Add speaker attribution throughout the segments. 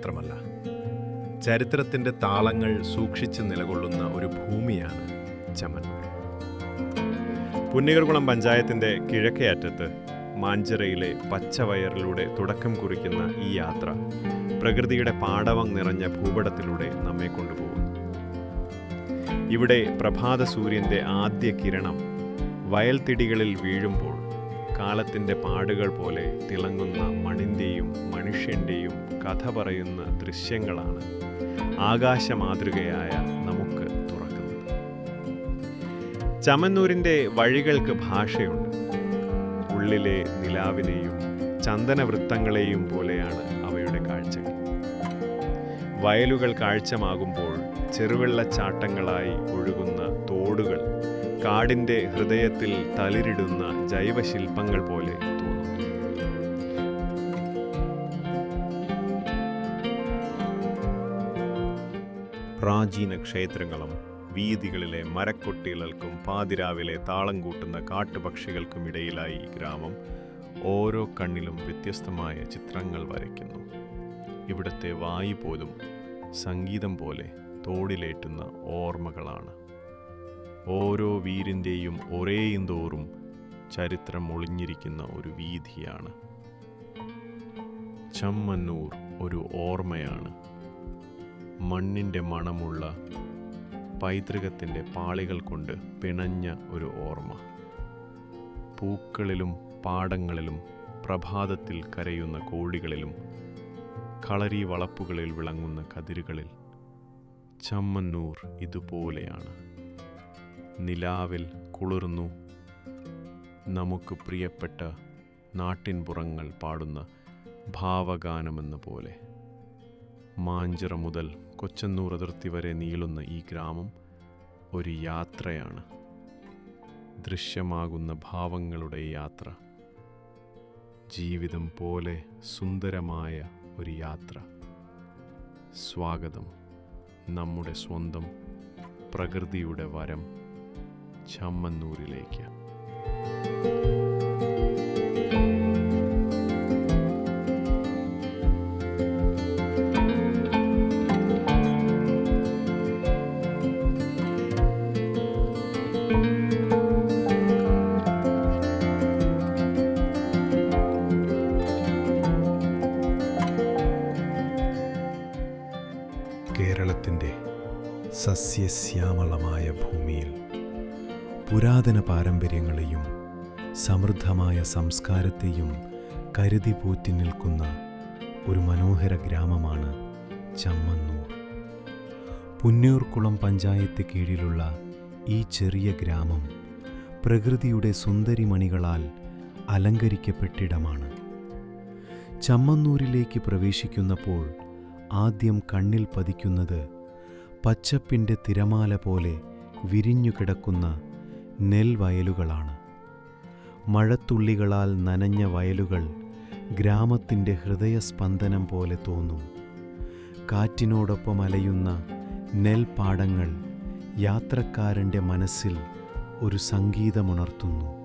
Speaker 1: മാത്രമല്ല ചരിത്രത്തിന്റെ താളങ്ങൾ സൂക്ഷിച്ച് നിലകൊള്ളുന്ന ഒരു ഭൂമിയാണ് ചമന്നൂർ പുന്നികർകുളം പഞ്ചായത്തിന്റെ കിഴക്കേ അറ്റത്ത് മാഞ്ചിറയിലെ പച്ചവയറിലൂടെ തുടക്കം കുറിക്കുന്ന ഈ യാത്ര പ്രകൃതിയുടെ പാടവം നിറഞ്ഞ ഭൂപടത്തിലൂടെ നമ്മെ കൊണ്ടുപോകുന്നു. ഇവിടെ പ്രഭാത സൂര്യന്റെ ആദ്യ കിരണം വയൽത്തിടികളിൽ വീഴുമ്പോൾ കാലത്തിന്റെ പാടുകൾ പോലെ തിളങ്ങുന്ന മണിന്റെയും മനുഷ്യന്റെയും കഥ പറയുന്ന ദൃശ്യങ്ങളാണ് ആകാശ മാതൃകയായ നമുക്ക് തുറക്കുന്നത്. ചമന്നൂരിന്റെ വഴികൾക്ക് ഭാഷയുണ്ട്. ഉള്ളിലെ നിലാവിനെയും ചന്ദനവൃത്തങ്ങളെയും പോലെയാണ് അവയുടെ കാഴ്ചകൾ. വയലുകൾ കാഴ്ചമാകുമ്പോൾ ചെറുവെള്ളച്ചാട്ടങ്ങളായി ഒഴുകുന്ന തോടുകൾ കാടിന്റെ ഹൃദയത്തിൽ തളിരിടുന്ന ജൈവശില്പങ്ങൾ പോലെ പ്രാചീന ക്ഷേത്രങ്ങളും വീതികളിലെ മരക്കൊട്ടികൾക്കും പാതിരാവിലെ താളം കൂട്ടുന്ന കാട്ടുപക്ഷികൾക്കും ഇടയിലായി ഈ ഗ്രാമം ഓരോ കണ്ണിലും വ്യത്യസ്തമായ ചിത്രങ്ങൾ വരയ്ക്കുന്നു. ഇവിടുത്തെ വായു പോലും സംഗീതം പോലെ തോടിലേറ്റുന്ന ഓർമ്മകളാണ്. ഓരോ വീരിന്റെയും ഒരേയും തോറും ചരിത്രം ഒളിഞ്ഞിരിക്കുന്ന ഒരു വീതിയാണ് ചമ്മന്നൂർ ഒരു ഓർമ്മയാണ്. മണ്ണിന്റെ മണമുള്ള പൈതൃകത്തിന്റെ പാളികൾ കൊണ്ട് പിണഞ്ഞ ഒരു ഓർമ്മ. പൂക്കളിലും പാടങ്ങളിലും പ്രഭാതത്തിൽ കരയുന്ന കോഴികളിലും കളരി വളപ്പുകളിൽ വിളങ്ങുന്ന കതിരുകളിൽ ചമ്മന്നൂർ ഇതുപോലെയാണ്. നിലാവിൽ കുളിർന്നു. നമുക്ക് പ്രിയപ്പെട്ട നാട്ടിൻപുറങ്ങൾ പാടുന്ന ഭാവഗാനമെന്ന പോലെ. മാഞ്ചിറ മുതൽ കൊച്ചന്നൂർ അതിർത്തി വരെ നീളുന്ന ഈ ഗ്രാമം ഒരു യാത്രയാണ്. ദൃശ്യമാകുന്ന ഭാവങ്ങളുടെ യാത്ര. ജീവിതം പോലെ സുന്ദരമായ ഒരു യാത്ര. സ്വാഗതം. നമ്മുടെ സ്വന്തം പ്രകൃതിയുടെ വരം. ചമ്മന്നൂരിലേക്ക്.
Speaker 2: കേരളത്തിന്റെ സസ്യശ്യാമളമായ ഭൂമിയിൽ പുരാതന പാരമ്പര്യങ്ങളെയും സമൃദ്ധമായ സംസ്കാരത്തെയും കരുതി പോറ്റി നിൽക്കുന്ന ഒരു മനോഹര ഗ്രാമമാണ് ചമ്മന്നൂർ. പുന്നൂർക്കുളം പഞ്ചായത്ത് കീഴിലുള്ള ഈ ചെറിയ ഗ്രാമം പ്രകൃതിയുടെ സുന്ദരിമണികളാൽ അലങ്കരിക്കപ്പെട്ടിടമാണ്. ചമ്മന്നൂരിലേക്ക് പ്രവേശിക്കുന്നപ്പോൾ ആദ്യം കണ്ണിൽ പതിക്കുന്നത് പച്ചപ്പിന്റെ തിരമാല പോലെ വിരിഞ്ഞുകിടക്കുന്ന നെൽവയലുകളാണ്. മഴത്തുള്ളികളാൽ നനഞ്ഞ വയലുകൾ ഗ്രാമത്തിന്റെ ഹൃദയസ്പന്ദനം പോലെ തോന്നും. കാറ്റിനോടൊപ്പം അലയുന്ന നെൽപ്പാടങ്ങൾ യാത്രക്കാരന്റെ മനസ്സിൽ ഒരു സംഗീതമുണർത്തുന്നു.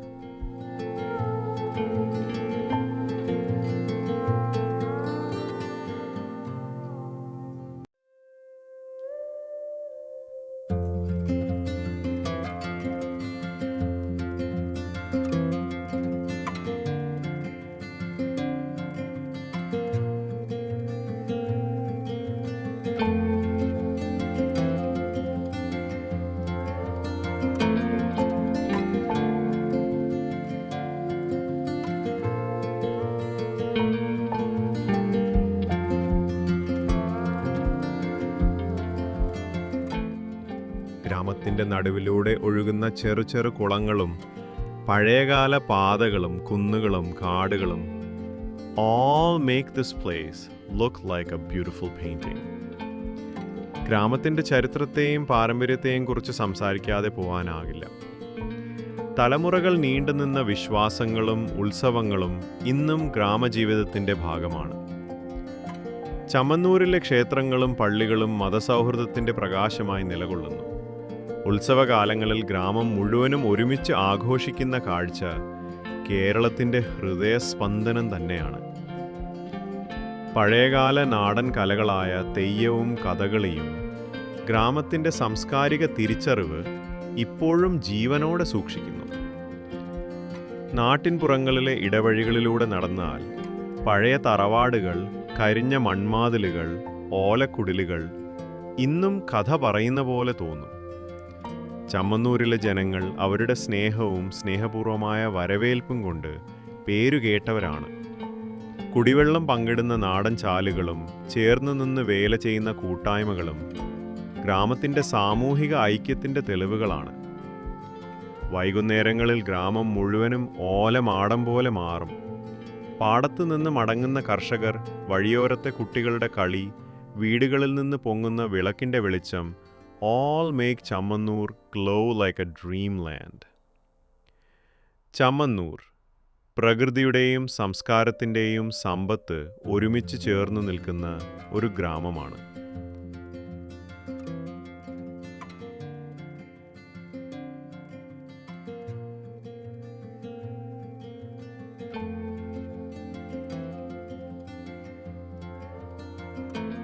Speaker 1: ഗ്രാമത്തിന്റെ നടുവിലൂടെ ഒഴുകുന്ന ചെറു ചെറു കുളങ്ങളും പഴയകാല പാതകളും കുന്നുകളും കാടുകളും all make this place look like a beautiful painting. ഗ്രാമത്തിന്റെ ചരിത്രത്തെയും പാരമ്പര്യത്തെയും കുറിച്ച് സംസാരിക്കാതെ പോകാനാകില്ല തലമുറകൾ നീണ്ടുനിന്ന വിശ്വാസങ്ങളും ഉത്സവങ്ങളും ഇന്നും ഗ്രാമജീവിതത്തിന്റെ ഭാഗമാണ്. ചമ്മന്നൂരിലെ ക്ഷേത്രങ്ങളും പള്ളികളും മതസൗഹൃദത്തിന്റെ പ്രകാശമായി നിലകൊള്ളുന്നു. ഉത്സവകാലങ്ങളിൽ ഗ്രാമം മുഴുവനും ഒരുമിച്ച് ആഘോഷിക്കുന്ന കാഴ്ച കേരളത്തിന്റെ ഹൃദയസ്പന്ദനം തന്നെയാണ്. പഴയകാല നാടൻ കലകളായ തെയ്യവും കഥകളിയും ഗ്രാമത്തിന്റെ സാംസ്കാരിക തിരിച്ചറിവ് ഇപ്പോഴും ജീവനോടെ സൂക്ഷിക്കുന്നു. നാട്ടിൻപുറങ്ങളിലെ ഇടവഴികളിലൂടെ നടന്നാൽ പഴയ തറവാടുകൾ കരിഞ്ഞ മൺമാതിലുകൾ ഓലക്കുടിലുകൾ ഇന്നും കഥ പറയുന്ന പോലെ തോന്നും. ചമ്മന്നൂരിലെ ജനങ്ങൾ അവരുടെ സ്നേഹവും സ്നേഹപൂർവമായ വരവേൽപ്പും കൊണ്ട് പേരുകേട്ടവരാണ് കുടിവെള്ളം പങ്കിടുന്ന നാടൻ ചാലുകളും ചേർന്നു നിന്ന് വേല ചെയ്യുന്ന കൂട്ടായ്മകളും ഗ്രാമത്തിന്റെ സാമൂഹിക ഐക്യത്തിന്റെ തെളിവുകളാണ്. വൈകുന്നേരങ്ങളിൽ ഗ്രാമം മുഴുവനും ഓലമാടം പോലെ മാറും. പാടത്തു നിന്ന് മടങ്ങുന്ന കർഷകർ വഴിയോരത്തെ കുട്ടികളുടെ കളി വീടുകളിൽ നിന്ന് പൊങ്ങുന്ന വിളക്കിന്റെ വെളിച്ചം all make Chammannur glow like a dream land Chammannur പ്രകൃതിയുടെയും സംസ്കാരത്തിന്റെയും സമ്പത്ത് ഒരുമിച്ച് ചേർന്ന് നിൽക്കുന്ന ഒരു ഗ്രാമമാണ്.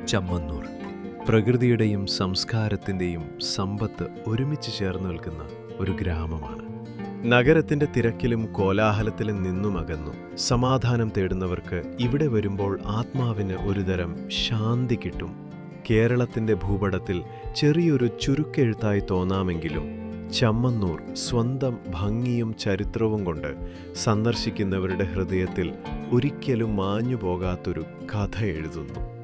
Speaker 3: ചമ്മന്നൂർ പ്രകൃതിയുടെയും സംസ്കാരത്തിന്റെയും സമ്പത്ത് ഒരുമിച്ച് ചേർന്ന് നിൽക്കുന്ന ഒരു ഗ്രാമമാണ്. നഗരത്തിന്റെ തിരക്കിലും കോലാഹലത്തിലും നിന്നും അകന്നു. സമാധാനം തേടുന്നവർക്ക് ഇവിടെ വരുമ്പോൾ ആത്മാവിന് ഒരുതരം ശാന്തി കിട്ടും. കേരളത്തിന്റെ ഭൂപടത്തിൽ ചെറിയൊരു ചുരുക്കെഴുത്തായി തോന്നാമെങ്കിലും ചമ്മന്നൂർ സ്വന്തം ഭംഗിയും ചരിത്രവും കൊണ്ട് സന്ദർശിക്കുന്നവരുടെ ഹൃദയത്തിൽ ഒരിക്കലും മാഞ്ഞു പോകാത്തൊരു കഥ എഴുതുന്നു.